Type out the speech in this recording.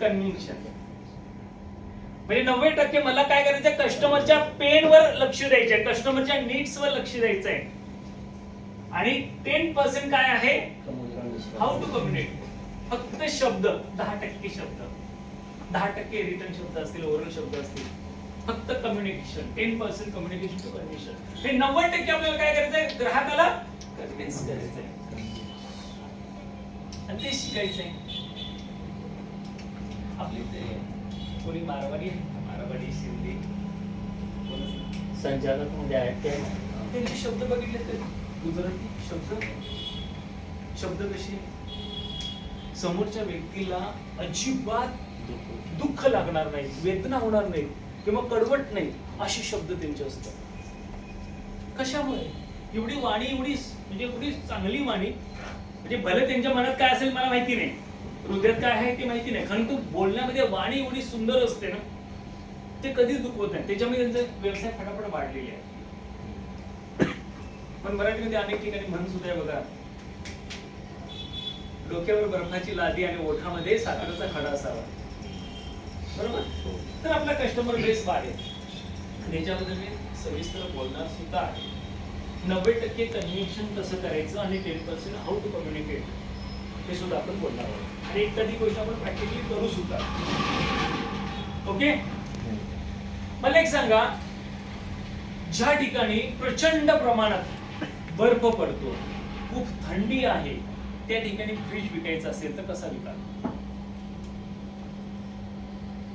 कन्व्हिन्शन म्हणजे नव्वद टक्के मला काय करायचं कस्टमरच्या पेनवर लक्ष द्यायचंय. कस्टमरच्या नीड्स वर लक्ष द्यायचंय. आणि टेन पर्सेंट काय आहे? हाऊ टू कम्युनिकेट फक्त शब्द. दहा टक्के शब्द. दहा टक्के रिटर्न शब्द असतील ओरल शब्द असतील. फक्त communication ten percent communication to conviction हे नव्वद टक्के आपल्याला काय करायचंय? ग्राहकाला कन्व्हिन्स करायचंय. आणि ते शिकायचंय. आपले ते कोणी मारवाडी मारवाडी शिंदे कोण? संचालक म्हणजे आहेत ते. त्यांचे शब्द बघितले तर गुजराती शब्द? शब्द कसे? समोरच्या व्यक्तीला अजिबात दुःख लागणार नाही वेदना होणार नाही किंवा कडवट नाही असे शब्द त्यांचे असतात. कशामुळे? एवढी वाणी एवढी म्हणजे एवढी चांगली वाणी म्हणजे भले त्यांच्या मनात काय असेल मला माहिती नाही. हृदयात काय आहे ते माहिती नाही. कारण तो बोलण्यामध्ये वाणी एवढी सुंदर असते ना ते कधीच दुखवत नाही. त्याच्यामुळे त्यांचा व्यवसाय फटाफट वाढलेले आहे. पण मराठीमध्ये अनेक ठिकाणी म्हण सुद्धा आहे बघा. डोक्यावर बर्फाची लादी आणि ओठामध्ये साखरेचा खडा असावा. बरोबर? तर आपला कस्टमर बेस वाढेल आणि याच्याबद्दल मी सविस्तर बोलणार सुद्धा आहे. नव्वद टक्के कन्व्हिन्शन कसं करायचं आणि ten percent how to communicate हे सुद्धा आपण बोलणार आहोत. आणि एखादी गोष्ट आपण प्रॅक्टिकली करू सुद्धा. ओके मला एक सांगा ज्या ठिकाणी प्रचंड प्रमाणात बर्फ पडतो खूप थंडी आहे त्या ठिकाणी फ्रीज विकायचा असेल तर कसा विकाल?